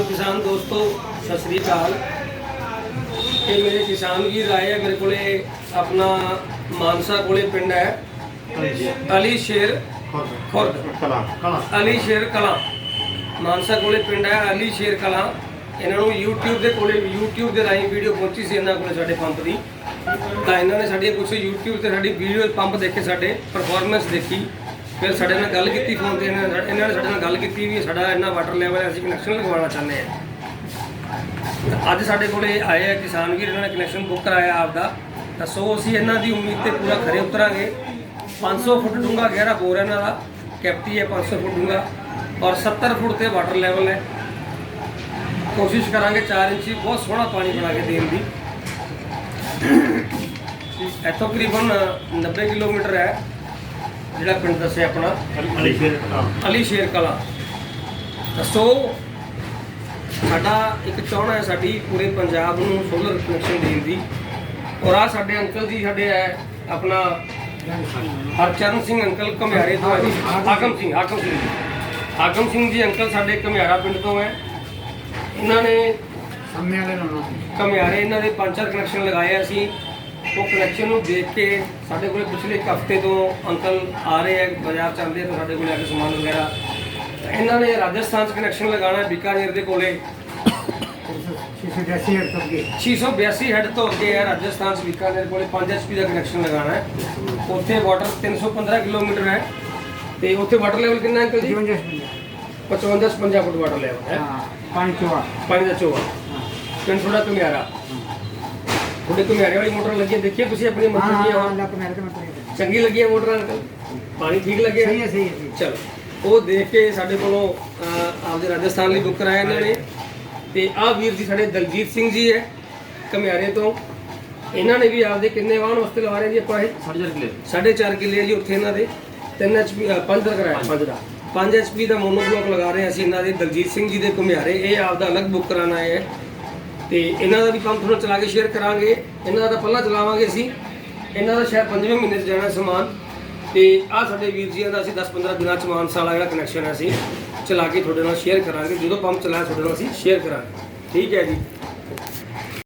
ਅਕਾਲ ਕਿਸਾਨ ਦੋਸਤੋ ਸਤਿ ਸ੍ਰੀ ਅਕਾਲ। ਇਹ ਮੇਰੇ ਕਿਸਾਨ ਵੀਰ ਆਏ ਆ ਮੇਰੇ ਕੋਲੇ ਆਪਣਾ ਮਾਨਸਾ ਕੋਲੇ ਪਿੰਡ ਹੈ। ਅਲੀ ਸ਼ੇਰ ਖੁਰਦ। ਕਲਾ ਕਲਾ। ਅਲੀ ਸ਼ੇਰ ਕਲਾਂ। ਮਾਨਸਾ ਕੋਲੇ ਪਿੰਡ ਹੈ ਅਲੀ ਸ਼ੇਰ ਕਲਾਂ। ਇਹਨਾਂ ਨੂੰ YouTube ਦੇ ਕੋਲੇ YouTube ਦੇ ਰਾਹੀਂ ਵੀਡੀਓ ਪਹੁੰਚੀ ਸੀ ਇਹਨਾਂ ਕੋਲੇ ਸਾਡੇ ਪੰਪ ਦੀ। ਤਾਂ ਇਹਨਾਂ ਨੇ ਸਾਡੀ ਕੁਝ YouTube ਤੇ ਸਾਡੀ ਵੀਡੀਓ ਪੰਪ ਦੇਖੇ ਸਾਡੇ ਪਰਫਾਰਮੈਂਸ ਦੇਖੀ। ਫਿਰ ਸਾਡੇ ਨਾਲ ਗੱਲ ਕੀਤੀ ਫੋਨ ਤੇ, ਇਹਨਾਂ ਨੇ ਇਹਨਾਂ ਨੇ ਸਾਡੇ ਨਾਲ ਗੱਲ ਕੀਤੀ ਵੀ ਸਾਡਾ ਇੰਨਾ ਵਾਟਰ ਲੈਵਲ ਹੈ, ਅਸੀਂ ਕਨੈਕਸ਼ਨ ਲਗਵਾਉਣਾ ਚਾਹੁੰਦੇ ਹਾਂ। ਅੱਜ ਸਾਡੇ ਕੋਲੇ ਆਏ ਆ ਕਿਸਾਨ ਵੀਰ, ਇਹਨਾਂ ਨੇ ਕਨੈਕਸ਼ਨ ਬੁੱਕ ਕਰਾਇਆ ਆਪਦਾ। ਤਾਂ ਸੋ ਅਸੀਂ ਇਹਨਾਂ ਦੀ ਉਮੀਦ ਤੇ ਪੂਰਾ ਖਰੇ ਉਤਰਾਂਗੇ। 500 ਫੁੱਟ ਡੂੰਘਾ ਗਹਿਰਾ ਬੋਰ ਹੈ ਇਹਨਾਂ ਦਾ। ਕੈਪਟੀ ਹੈ 500 ਫੁੱਟ ਡੂੰਘਾ ਔਰ 70 ਫੁੱਟ ਤੇ ਵਾਟਰ ਲੈਵਲ ਹੈ। ਕੋਸ਼ਿਸ਼ ਕਰਾਂਗੇ 4 ਇੰਚੀ, ਬਹੁਤ ਸੋਹਣਾ ਪਾਣੀ ਬਣਾ ਕੇ ਦੇਣ ਦੀ। ਇੱਥੋਂ ਤਕਰੀਬਨ 90 ਕਿਲੋਮੀਟਰ ਹੈ। ਜਿਹੜਾ ਪਿੰਡ ਦੱਸਿਆ ਆਪਣਾ ਅਲੀ ਸ਼ੇਰ ਕਲਾ। ਅਲੀ ਸ਼ੇਰ ਕਲਾ। ਦੱਸੋ ਸਾਡਾ ਇੱਕ ਚਾਹਣਾ ਹੈ ਸਾਡੀ ਪੂਰੇ ਪੰਜਾਬ ਨੂੰ ਸੋਲਰ ਕਨੈਕਸ਼ਨ ਦੇਣ ਦੀ। ਔਰ ਆ ਸਾਡੇ ਅੰਕਲ ਜੀ ਸਾਡੇ ਹੈ ਆਪਣਾ ਹਰਚਰਨ ਸਿੰਘ ਅੰਕਲ ਘਮਿਆਰੇ ਤੋਂ ਹੈ ਜੀ। ਹਾਕਮ ਸਿੰਘ ਹਾਕਮ ਸਿੰਘ ਜੀ। ਹਾਕਮ ਸਿੰਘ ਜੀ ਅੰਕਲ ਸਾਡੇ ਘਮਿਆਰਾ ਪਿੰਡ ਤੋਂ ਹੈ। ਇਹਨਾਂ ਨੇ ਸਾਹਮਣੇ ਵਾਲੇ ਨੂੰ ਘਮਿਆਰੇ ਇਹਨਾਂ ਦੇ ਪੰਜ ਚਾਰ ਕਨੈਕਸ਼ਨ ਲਗਾਏ ਅਸੀਂ। ਉਹ ਕਨੈਕਸ਼ਨ ਨੂੰ ਦੇਖ ਕੇ ਸਾਡੇ ਕੋਲੇ ਪਿਛਲੇ ਇੱਕ ਹਫ਼ਤੇ ਤੋਂ ਅੰਕਲ ਆ ਰਹੇ ਆ ਬਾਜ਼ਾਰ ਚ ਆਉਂਦੇ ਆ ਤਾਂ ਸਾਡੇ ਕੋਲੇ ਆ ਕੇ ਸਮਾਨ ਵਗੈਰਾ। ਤਾਂ ਇਹਨਾਂ ਨੇ ਰਾਜਸਥਾਨ ਚ ਕਨੈਕਸ਼ਨ ਲਗਾਉਣਾ ਹੈ ਬੀਕਾਨੇਰ ਦੇ ਕੋਲੇ। 682 ਹੱਦ ਤੱਕ ਗਏ 682 ਹੈਡ ਤੋਂ ਅੱਗੇ ਹੈ ਰਾਜਸਥਾਨ ਚ ਬੀਕਾਨੇਰ ਕੋਲੇ 5 ਐਚਪੀ ਦਾ ਕਨੈਕਸ਼ਨ ਲਗਾਉਣਾ ਹੈ। ਉੱਥੇ ਵਾਟਰ 315 ਕਿਲੋਮੀਟਰ ਹੈ। ਤੇ ਉੱਥੇ ਵਾਟਰ ਲੈਵਲ ਕਿੰਨਾ ਹੈ ਅੰਕਲ ਜੀ? 55 56 ਫੁੱਟ ਵਾਟਰ ਲੈਵਲ ਹੈ। ਹਾਂ ਪਾਣੀ ਚੋਆ ਪਾਣੀ ਦਾ ਚੋਆ ਪਿੰਡ ਥੋੜਾ ਤੁਹਾਡੇ ਘੁਮਿਆਰੇ ਵਾਲੀ ਮੋਟਰ ਲੱਗੀ ਹੈ ਤੁਸੀਂ ਆਪਣੀ ਮੋਟਰ ਕੀ ਹਾਂ। ਆ ਲੱਕ ਮੇਰੇ ਤੇ ਮਤਲਬ ਚੰਗੀ ਲੱਗੀ ਹੈ ਮੋਟਰ ਅੰਕਲ? ਪਾਣੀ ਠੀਕ ਲੱਗਿਆ? ਸਹੀ ਹੈ ਸਹੀ ਹੈ ਸਹੀ ਹੈ। ਚਲੋ ਉਹ ਦੇਖ ਕੇ ਸਾਡੇ ਕੋਲੋਂ ਅਹ, ਆਪਦੇ ਰਾਜਸਥਾਨ ਲਈ ਬੁੱਕ ਕਰਾਇਆ ਇਹਨਾਂ ਨੇ। ਤੇ ਆਹ ਵੀਰ ਜੀ ਸਾਡੇ ਦਲਜੀਤ ਸਿੰਘ ਜੀ ਹੈ ਘਮਿਆਰੇ ਤੋਂ। ਇਹਨਾਂ ਨੇ ਵੀ ਆਪਦੇ ਕਿੰਨੇ ਵਾਹਨ ਵਾਸਤੇ ਲਵਾ ਰਹੇ ਜੀ ਆਪਾਂ ਇਹ? 4.5 ਕਿਲੇ। ਸਾਢੇ ਚਾਰ ਕਿੱਲੇ ਆ ਜੀ ਉੱਥੇ ਇਹਨਾਂ ਦੇ। 3 ਐਚਪੀ 5 ਦਾ ਕਰਾਇਆ। 5 ਦਾ। 5 ਐਚਪੀ ਦਾ ਮੋਨੋ ਬਲੌਕ ਲਗਾ ਰਹੇ ਹਾਂ ਅਸੀਂ ਇਹਨਾਂ ਦੇ ਦਲਜੀਤ ਸਿੰਘ ਜੀ ਦੇ ਘੁਮਿਆਰੇ। ਇਹ ਆਪਦਾ ਅਲੱਗ ਬੁੱਕ ਕਰਾਉਣਾ ਹੈ। ਤੇ ਇਹਨਾਂ ਦਾ ਵੀ ਪੰਪ ਤੁਹਾਨੂੰ ਚਲਾ ਕੇ ਸ਼ੇਅਰ ਕਰਾਂਗੇ। ਇਹਨਾਂ ਦਾ ਤਾਂ ਪਹਿਲਾਂ ਚਲਾਵਾਂਗੇ ਅਸੀਂ। ਇਹਨਾਂ ਦਾ ਸ਼ਾਇਦ 5ਵੇਂ ਮਹੀਨੇ 'ਚ ਜਾਣਾ ਸਮਾਨ। ਤੇ ਆ ਸਾਡੇ ਵੀਰ ਜੀ ਦਾ ਅਸੀਂ 10-15 ਦਿਨਾਂ ਚ ਮਾਨਸਾ ਵਾਲਾ ਜਿਹੜਾ ਕਨੈਕਸ਼ਨ ਹੈ ਅਸੀਂ ਚਲਾ ਕੇ ਤੁਹਾਡੇ ਨਾਲ ਸ਼ੇਅਰ ਕਰਾਂਗੇ। ਜਦੋਂ ਪੰਪ ਚਲਾਇਆ, ਤੁਹਾਡੇ ਨਾਲ ਅਸੀਂ ਸ਼ੇਅਰ ਕਰਾਂਗੇ। ਠੀਕ ਹੈ ਜੀ।